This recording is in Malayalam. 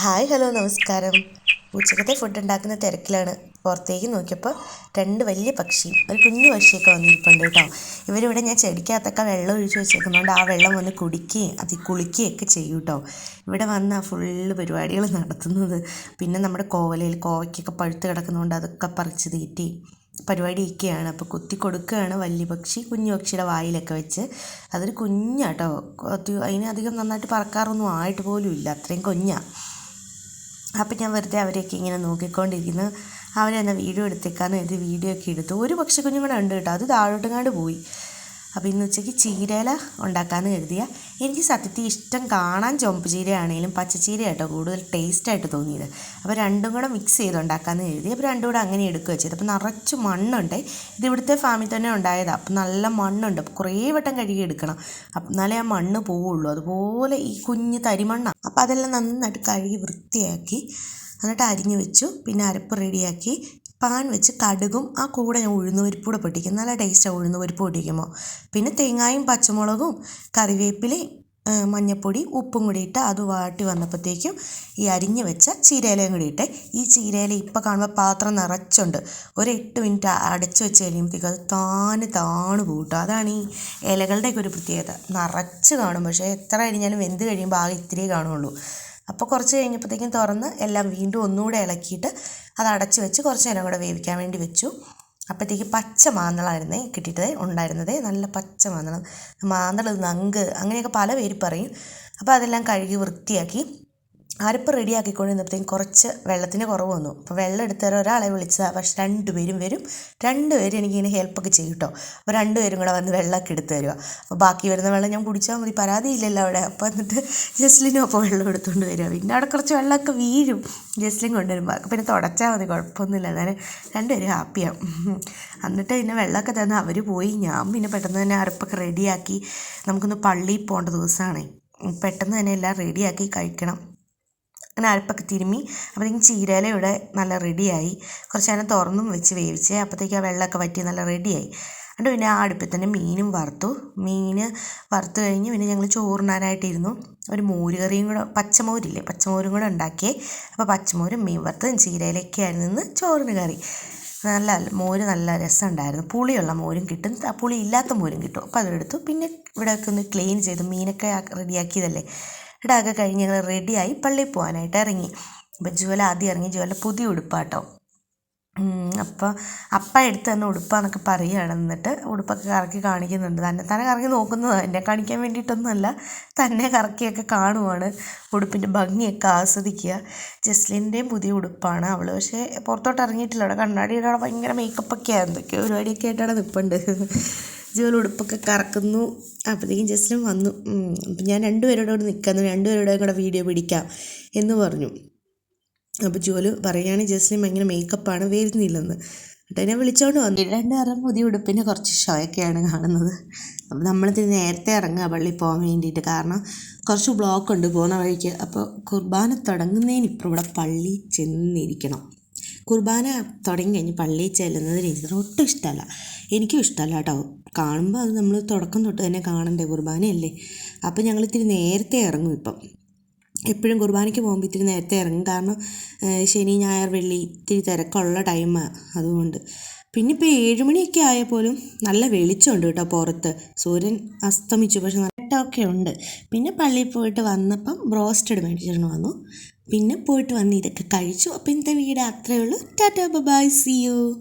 ഹായ് ഹലോ നമസ്കാരം. ഉച്ചക്കത്തെ ഫുഡ് ഉണ്ടാക്കുന്ന തിരക്കിലാണ്. പുറത്തേക്ക് നോക്കിയപ്പോൾ രണ്ട് വലിയ പക്ഷി ഒരു കുഞ്ഞു പക്ഷിയൊക്കെ വന്നിരിപ്പുണ്ട് കേട്ടോ. ഇവരിവിടെ ഞാൻ ചെടിക്കകത്തൊക്കെ വെള്ളം ഒഴിച്ച് വെച്ചേക്കുന്നതുകൊണ്ട് ആ വെള്ളം വന്ന് കുടിക്കുകയും അതിൽ കുളിക്കുകയൊക്കെ ചെയ്യും കേട്ടോ. ഇവിടെ വന്ന ഫുള്ള് പരിപാടികൾ നടത്തുന്നത്. പിന്നെ നമ്മുടെ കോവലയിൽ കോവയ്ക്കൊക്കെ പഴുത്ത് കിടക്കുന്നതുകൊണ്ട് അതൊക്കെ പറിച്ച് തീറ്റി പരിപാടിയൊക്കെയാണ് അപ്പോൾ കുത്തി കൊടുക്കുകയാണ് വലിയ പക്ഷി കുഞ്ഞു പക്ഷിയുടെ വായിലൊക്കെ വെച്ച്. അതൊരു കുഞ്ഞാട്ടോ. അതിനധികം നന്നായിട്ട് പറക്കാറൊന്നും ആയിട്ട് പോലും ഇല്ല. അത്രയും കുഞ്ഞാണ് അപ്പം ഞാൻ വെറുതെ അവരെയൊക്കെ ഇങ്ങനെ നോക്കിക്കൊണ്ടിരിക്കുന്നു. അവരെന്നാൽ വീഡിയോ എടുത്തേക്കാന്ന് കരുതി വീഡിയോ ഒക്കെ എടുത്തു. ഒരു പക്ഷെ കുഞ്ഞുങ്ങളുണ്ട് ഉണ്ട് കേട്ടോ. അത് താഴോട്ടെങ്ങാണ്ട് പോയി. അപ്പോൾ ഇന്ന് ഉച്ചയ്ക്ക് ചീരയില ഉണ്ടാക്കാമെന്ന് കരുതിയ. എനിക്ക് സത്യത്തിൽ ഇഷ്ടം കാണാൻ ചുവപ്പ് ചീരയാണെങ്കിലും പച്ചച്ചീര കേട്ടോ കൂടുതൽ ടേസ്റ്റായിട്ട് തോന്നിയത്. അപ്പോൾ രണ്ടും കൂടെ മിക്സ് ചെയ്ത് ഉണ്ടാക്കാമെന്ന് കരുതി. അപ്പോൾ രണ്ടും കൂടെ അങ്ങനെ എടുക്കുക വെച്ചത് അപ്പോൾ നിറച്ച് മണ്ണുണ്ട്. ഇത് ഇവിടുത്തെ ഫാമിൽ തന്നെ ഉണ്ടായതാണ് അപ്പോൾ നല്ല മണ്ണുണ്ട്. അപ്പോൾ കുറേ വട്ടം കഴുകി എടുക്കണം. അപ്പം എന്നാലേ ആ മണ്ണ് പോവുള്ളൂ. അതുപോലെ ഈ കുഞ്ഞ് തരിമണ്ണാണ് അപ്പോൾ അതെല്ലാം നന്നായിട്ട് കഴുകി വൃത്തിയാക്കി. എന്നിട്ട് അരിഞ്ഞു വെച്ചു. പിന്നെ അരപ്പ് റെഡിയാക്കി പാൻ വെച്ച് കടുകും ആ കൂടെ ഞാൻ ഉഴുന്ന് പരിപ്പ് കൂടെ പൊട്ടിക്കും. നല്ല ടേസ്റ്റാണ് ഉഴുന്ന് പരിപ്പ് പൊട്ടിക്കുമ്പോൾ. പിന്നെ തേങ്ങായും പച്ചമുളകും കറിവേപ്പിലയും മഞ്ഞൾപ്പൊടി ഉപ്പും കൂടി ഇട്ട് അത് വാട്ടി വന്നപ്പോഴത്തേക്കും ഈ അരിഞ്ഞു വെച്ച ചീരയിലയും കൂടി ഇട്ട്. ഈ ചീരയില ഇപ്പോൾ കാണുമ്പോൾ പാത്രം നിറച്ചുണ്ട്. ഒരു എട്ട് മിനിറ്റ് അടച്ചു വെച്ച് കഴിയുമ്പോഴത്തേക്കും അത് താന് താണു പൂട്ടും അതാണ് ഈ ഇലകളുടെയൊക്കെ ഒരു പ്രത്യേകത. നിറച്ച് കാണും. പക്ഷേ എത്ര അരിഞ്ഞാലും വെന്ത് കഴിയുമ്പോൾ ആകെ ഇത്തിരിയേ കാണുള്ളൂ അപ്പോൾ കുറച്ച് കഴിഞ്ഞപ്പോഴത്തേക്കും തുറന്ന് എല്ലാം വീണ്ടും ഒന്നുകൂടെ ഇളക്കിയിട്ട് അത് അടച്ചു വെച്ച് കുറച്ച് നേരം കൂടെ വേവിക്കാൻ വേണ്ടി വെച്ചു. അപ്പോഴത്തേക്ക് പച്ച മാന്തളായിരുന്നേ കിട്ടിയിട്ടത് ഉണ്ടായിരുന്നത്. നല്ല പച്ച മാന്തളം. മാന്തളം നങ്ക് അങ്ങനെയൊക്കെ പല പേര് പറയും. അപ്പോൾ അതെല്ലാം കഴുകി വൃത്തിയാക്കി അരപ്പ് റെഡിയാക്കിക്കൊണ്ടിരുന്നപ്പോഴത്തേക്കും കുറച്ച് വെള്ളത്തിന് കുറവ് വന്നു. അപ്പോൾ വെള്ളം എടുത്ത് തരാൻ ഒരാളെ വിളിച്ചതാണ് പക്ഷെ രണ്ടുപേരും വരും. രണ്ടുപേരും എനിക്കിങ്ങനെ ഹെൽപ്പൊക്കെ ചെയ്യും കേട്ടോ. അപ്പോൾ രണ്ടുപേരും കൂടെ വന്ന് വെള്ളമൊക്കെ എടുത്ത് തരുക അപ്പോൾ ബാക്കി വരുന്ന വെള്ളം ഞാൻ കുടിച്ചാൽ മതി. പരാതിയില്ലല്ലോ അവിടെ. അപ്പോൾ എന്നിട്ട് ജസ്ലിനും അപ്പോൾ വെള്ളം എടുത്തുകൊണ്ട് വരിക. പിന്നെ അവിടെ കുറച്ച് വെള്ളമൊക്കെ വീഴും. ജസ്ലിൻ കൊണ്ടുവരുമ്പോൾ പിന്നെ തുടച്ചാൽ മതി. കുഴപ്പമൊന്നുമില്ല. എന്നാലും രണ്ടുപേരും ഹാപ്പിയാവും എന്നിട്ട് പിന്നെ വെള്ളമൊക്കെ തന്നെ അവർ പോയി. ഞാൻ പിന്നെ പെട്ടെന്ന് തന്നെ അരപ്പൊക്കെ റെഡിയാക്കി. നമുക്കൊന്ന് പള്ളിയിൽ പോകേണ്ട ദിവസമാണേ. പെട്ടെന്ന് തന്നെ എല്ലാം റെഡിയാക്കി കഴിക്കണം. അങ്ങനെ അരപ്പൊക്കെ തിരുമ്മി. അപ്പോഴത്തേക്കും ചീരയില ഇവിടെ നല്ല റെഡിയായി കുറച്ച് നേരം തുറന്നും വെച്ച് വേവിച്ച് അപ്പോഴത്തേക്കും ആ വെള്ളമൊക്കെ വറ്റി നല്ല റെഡിയായി എന്നിട്ട് പിന്നെ ആ അടുപ്പിൽ തന്നെ മീനും വറുത്തു. മീൻ വറുത്തു കഴിഞ്ഞ് പിന്നെ ഞങ്ങൾ ചോറിനാനായിട്ടിരുന്നു ഒരു മോര് കറിയും കൂടെ പച്ചമോരില്ലേ പച്ചമോരും കൂടെ ഉണ്ടാക്കിയേ. അപ്പോൾ പച്ചമോരും മീൻ വറുത്തതും ചീരയിലൊക്കെ ആയിരുന്നു ഇന്ന് ചോറിന് കറി. നല്ല മോര് നല്ല രസമുണ്ടായിരുന്നു. പുളിയുള്ള മോരും കിട്ടും. പുളി ഇല്ലാത്ത മോരും കിട്ടും. അപ്പോൾ അതെടുത്തു. പിന്നെ ഇവിടെയൊക്കെ ഒന്ന് ക്ലീൻ ചെയ്തു. മീനൊക്കെ റെഡിയാക്കിയതല്ലേ ഇടാകെ കഴിഞ്ഞ് ഞങ്ങൾ റെഡിയായി പള്ളിയിൽ പോകാനായിട്ട് ഇറങ്ങി. അപ്പം ജുവൽ ആദ്യം ഇറങ്ങി. ജുവല പുതിയ ഉടുപ്പാട്ടോ. അപ്പോൾ അപ്പ എടുത്ത് തന്നെ ഉടുപ്പാന്നൊക്കെ പറയുകയാണ് എന്നിട്ട് ഉടുപ്പൊക്കെ കറക്കി കാണിക്കുന്നുണ്ട്. തന്നെ തന്നെ കറക്കി നോക്കുന്നത്. എന്നെ കാണിക്കാൻ വേണ്ടിയിട്ടൊന്നുമല്ല. തന്നെ കറക്കിയൊക്കെ കാണുവാണ്. ഉടുപ്പിന്റെ ഭംഗിയൊക്കെ ആസ്വദിക്കുക. ജസ്ലിന്റെയും പുതിയ ഉടുപ്പാണ് അവൾ പക്ഷേ പുറത്തോട്ട് ഇറങ്ങിയിട്ടില്ല. അവിടെ കണ്ണാടിയുടെ അവിടെ ഭയങ്കര മേക്കപ്പൊക്കെ എന്തൊക്കെയോ പരിപാടിയൊക്കെ ആയിട്ടാണ് നിൽപ്പുണ്ട് ജോൽ ഉടുപ്പൊക്കെ കറക്കുന്നു. അപ്പോഴത്തേക്കും ജസ്റ്റിനും വന്നു. അപ്പം ഞാൻ രണ്ടുപേരോടും കൂടെ നിൽക്കുന്നു രണ്ടുപേരോടും കൂടെ വീഡിയോ പിടിക്കാം എന്ന് പറഞ്ഞു. അപ്പോൾ ജോലി പറയുകയാണ് ജസ്റ്റിനും ഭയങ്കര മേക്കപ്പാണ് വരുന്നില്ലെന്ന്. എന്നിട്ട് എന്നെ വിളിച്ചോണ്ട് വന്നു. രണ്ടുപേരും പുതിയ ഉടുപ്പിന്റെ കുറച്ച് ഷോയൊക്കെയാണ് കാണുന്നത്. അപ്പോൾ നമ്മളിതിന് നേരത്തെ ഇറങ്ങുക പള്ളി പോകാൻ വേണ്ടിയിട്ട്. കാരണം കുറച്ച് ബ്ലോക്ക് ഉണ്ട് പോകുന്ന വഴിക്ക്. അപ്പോൾ കുർബാന തുടങ്ങുന്നതിന് ഇപ്പോൾ ഇവിടെ പള്ളി ചെന്നിരിക്കണം. കുർബാന തുടങ്ങി. കഴിഞ്ഞ് പള്ളിയിൽ ചെല്ലുന്നത് രീതി ഒട്ടും ഇഷ്ടമല്ല. എനിക്കും ഇഷ്ടമല്ല കേട്ടോ. കാണുമ്പോൾ അത് നമ്മൾ തുടക്കം തൊട്ട് തന്നെ കാണണ്ടേ? കുർബാനയല്ലേ? അപ്പോൾ ഞങ്ങൾ ഇത്തിരി നേരത്തെ ഇറങ്ങും ഇപ്പം. എപ്പോഴും കുർബാനയ്ക്ക് പോകുമ്പോൾ ഇത്തിരി നേരത്തെ ഇറങ്ങും. കാരണം ശനി ഞായർ വെള്ളി ഇത്തിരി തിരക്കുള്ള ടൈമാണ് അതുകൊണ്ട്. പിന്നെ ഇപ്പോൾ ഏഴുമണിയൊക്കെ ആയ പോലും നല്ല വെളിച്ചമുണ്ട് കേട്ടോ പുറത്ത്. സൂര്യൻ അസ്തമിച്ചു. പക്ഷെ ഒക്കെ ഉണ്ട്. പിന്നെ പള്ളിയിൽ പോയിട്ട് വന്നപ്പം ബ്രോസ്റ്റഡ് മേടിച്ചിട്ട് വന്നു. പിന്നെ പോയിട്ട് വന്ന് ഇതൊക്കെ കഴിച്ചു. അപ്പോൾ ഇന്നത്തെ വീഡിയോ അത്രയേ ഉള്ളൂ. Tata bye C U